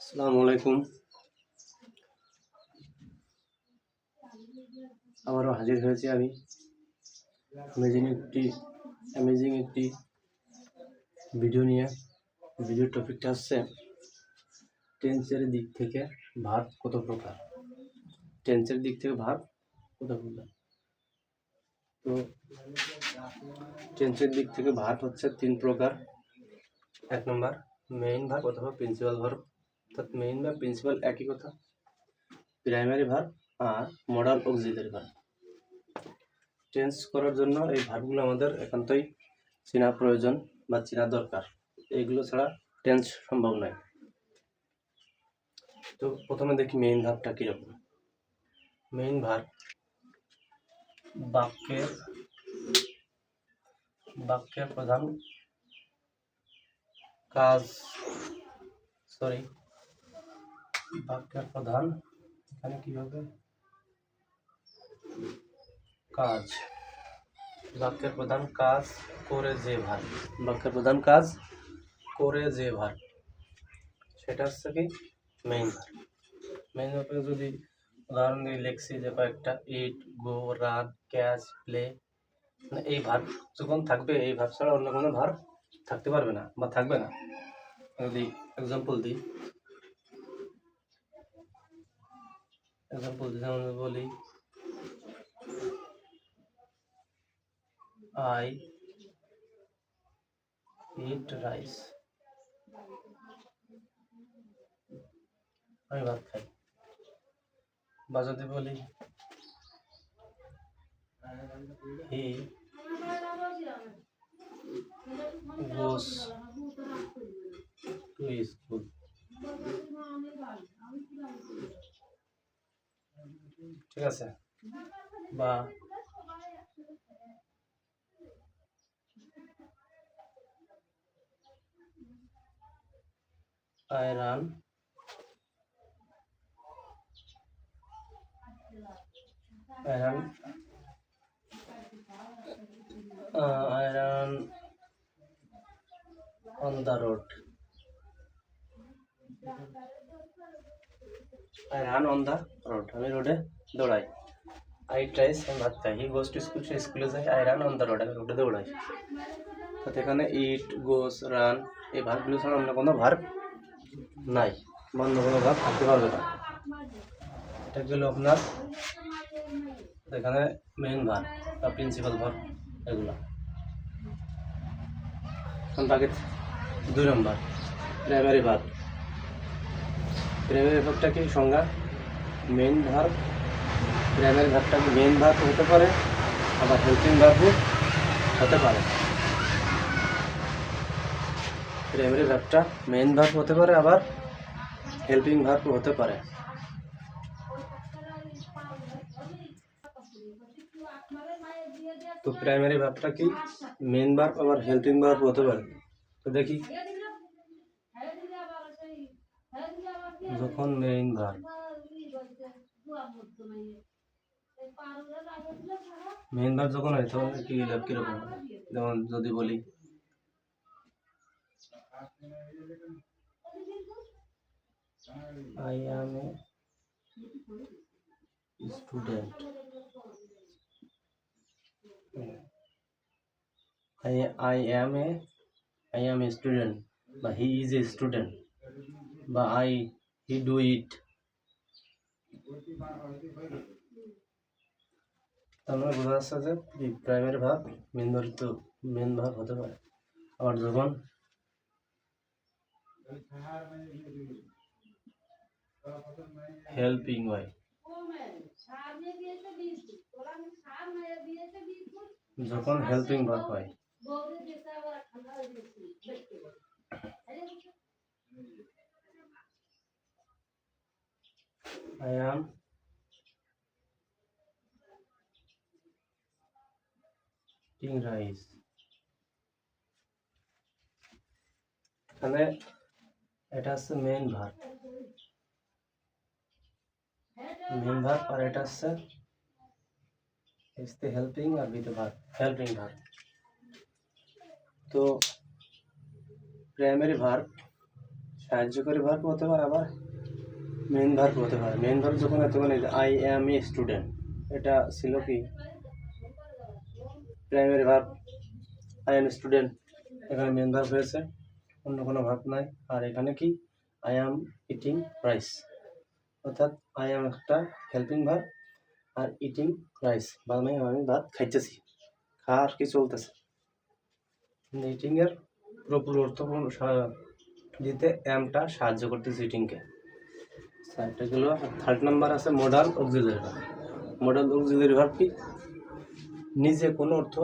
আসসালামু আলাইকুম। আবারও হাজির হয়েছি আমি। অ্যামেজিং একটি অ্যামেজিং একটি ভিডিও নিয়ে। ভিডিওর টপিকটা হচ্ছে টেন্সের দিক থেকে ভাব কত প্রকার? টেন্সের দিক থেকে ভাব কত প্রকার? তো টেন্সের দিক থেকে ভাব হচ্ছে তিন প্রকার। এক নম্বর মেইন ভার্ব অথবা প্রিন্সিপাল ভার্ব অর্থাৎ মেইন বা প্রিন্সিপাল একই কথা। প্রাইমারি ভার্ব আর মডাল অক্সিলারি ভার্ব টেন্স করার জন্য এই ভার্বগুলো আমাদের একান্তই চেনা প্রয়োজন বা চেনা দরকার। এইগুলো ছাড়া টেন্স সম্ভব নয়। তো প্রথমে দেখি মেইন ভার্বটা কীরকম। মেইন ভার্ব বাক্যের বাক্যের প্রধান কাজ সরি বাক্যের প্রধান, এখানে কি হবে কাজ। বাক্যের প্রধান কাজ, করে যে ভার। বাক্যের প্রধান কাজ, করে যে ভার। সেটা হচ্ছে কি? Main verb. মেইন ভার্বে যদি উদাহরণ দিয়ে লিখছি যে কয়েকটা eat go run catch play এই ভার যখন থাকবে, এই ভার ছাড়া অন্য কোনো ভার থাকতে পারবে না বা থাকবে না। যদি এক্সাম্পল দিই এক্সাম্পল যেমন বলি আই ইট রাইস আমি ভাত খাই। বা যদি বলি হি goes to school. ঠিক আছে বা uh, I run on the road. I run on the road. আমি রোডে দৌড়াই আই ট্রাইস আমি ভাত খাই হি গোস টু স্কুল স্কুলে যাই I run on the road আমি রোডে দৌড়াই। তো এখানে ইট গোস রান এই ভার্বগুলো ছাড়া অন্য কোনো ভার্ব নাই। বা অন্য কোনো ভার্ব থাকতে পারবে না। এটা গেল আপনার, এখানে মেইন ভার্ব বা প্রিন্সিপাল ভার্ব এগুলো। বাকি দুই নম্বর প্রাইমারি ভার্ব প্রাইমারি ভার্বটা কি সংজ্ঞা মেইন ভার্ব প্রাইমারি ভার্বটা কি মেইন ভার্ব হতে পারে? আবার হেল্পিং ভার্বও হতে পারে। প্রাইমারি ভার্বটা মেন ভার্ব হতে পারে, আবার হেল্পিং ভার্বও হতে পারে। তো প্রাইমারি ভার্বটা কি মেন ভার্ব আবার হেল্পিং ভার্ব হতে পারে? তো দেখি। যখন মেইন ভার্ব মেইন ভার্ব যখন হয় তখন কি কীরকম? যেমন যদি বলি। I am a student I, I am a I am a student বা he is a student. বা I he do it. তার মানে বোঝা যাচ্ছে যে প্রাইমারি ভাব মেন ভাব তো মেন ভাব হতে পারে। আবার যখন হেল্পিং হয় যখন হেল্পিং ভাব হয়। I am eating rice. এখানে এটা হচ্ছে মেইন ভার্ব মেইন ভার্ব আর এটা হচ্ছে the helping R be the verb helping verb তো প্রাইমারি ভার্ব সাহায্যকারী ভার্ব হতে পারে আবার মেন ভার্ব হতে পারে। মেন ভার্ব যখন তখন আই অ্যাম এ স্টুডেন্ট এটা ছিল কি? Primary verb I am student এখানে মেন ভার্ব হয়েছে অন্য কোনো ভার্ব নাই। আর এখানে কি? আই অ্যাম ইটিং রাইস অর্থাৎ আই অ্যাম একটা হেল্পিং ভার্ব আর ইটিং রাইস বা আমি আমি ভাত খাইতেছি। খাওয়ার কি চলতেছে? ইটিংয়ের পুরোপুরি অর্থ কোনো সা- দিতে অ্যামটা সাহায্য করতেছে ইটিংকে চারটা গেল থার্ড নাম্বার আছে modal auxiliary verb modal auxiliary কি? নিজে কোনো অর্থ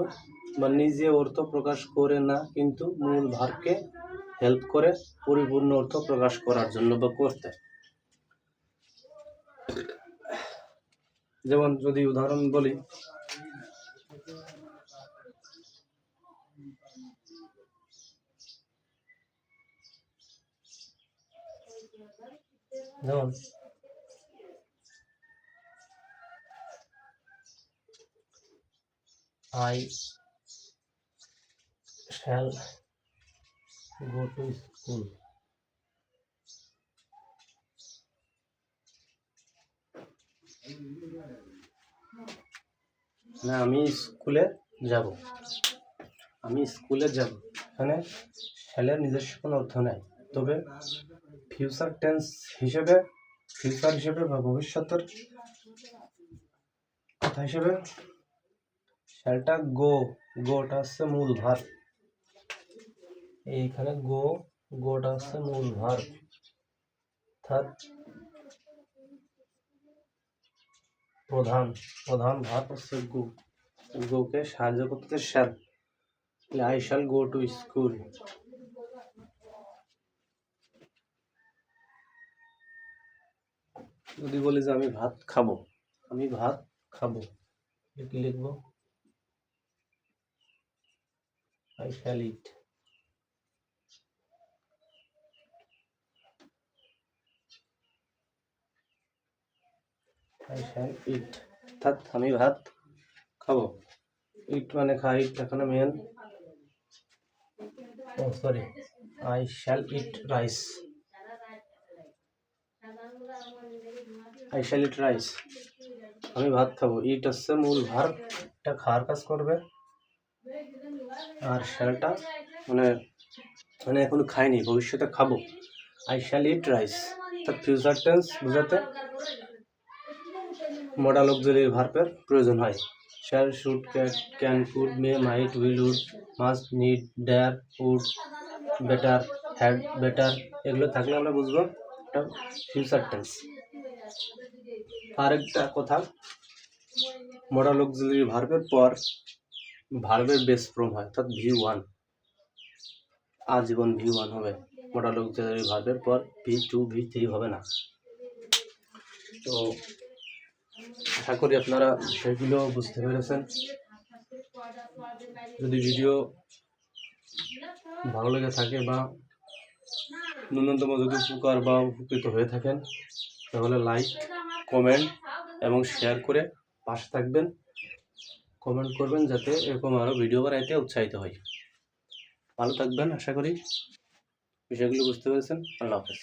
বা নিজে অর্থ প্রকাশ করে না, কিন্তু মূল ভার্বকে হেল্প করে পরিপূর্ণ অর্থ প্রকাশ করার জন্য বা করতে। যেমন যদি উদাহরণ বলি, যেমন I shall go to school. না, আমি স্কুলে যাব। আমি স্কুলে যাব। এখানে শ্যালের নিজস্ব কোনো অর্থ নাই। তবে ফিউচার টেন্স হিসেবে ফিউচার হিসেবে বা ভবিষ্যতের কথা হিসেবে শ্যালটা গো, গোটা হচ্ছে মূল ভার। এইখানে গো, গোটা হচ্ছে মূল ভার। অর্থাৎ প্রধান প্রধান ভার হচ্ছে গো। গোকে সাহায্য করতে shall I shall go to school যদি বলি যে আমি ভাত খাব, আমি ভাত খাব। কি I shall eat I shall eat অর্থাৎ আমি ভাত খাব। ইট মানে খাই ইট এখানে main oh sorry I shall eat rice I shall eat rice আমি ভাত খাব। ইট হচ্ছে মূল ভার এটা খাওয়ার কাজ করবে। আর শ্যালটা মানে মানে এখনও খাইনি, ভবিষ্যতে খাব। আই শ্যাল ইট রাইস অর্থাৎ ফিউচার টেন্স বোঝাতে মডাল অক্সিলারি ভার্বের প্রয়োজন হয়। Shall should can't can could may might will would must need dare would better had better এগুলো থাকলে আমরা বুঝব এটা ফিউচার টেন্স আরেকটা কথা মডাল অক্সিলারি ভার্বের পর ভার্বের বেস ফর্ম হয়, অর্থাৎ ভি ওয়ান আজীবন ভি ওয়ান হবে। মডাল অক্সিলারি ভার্বের পর ভি টু ভি থ্রি হবে না। তো আশা করি আপনারা সেগুলো বুঝতে পেরেছেন। যদি ভিডিও ভালো লেগে থাকে বা ন্যূনতম যদি উপকার বা উপকৃত হয়ে থাকেন, তাহলে লাইক কমেন্ট এবং শেয়ার করে পাশে থাকবেন। কমেন্ট করবেন যাতে এরকম আরও ভিডিও বানাইতে উৎসাহিত হয় ভালো থাকবেন, আশা করি। বিষয়গুলো বুঝতে পেরেছেন। আল্লাহ হাফেজ।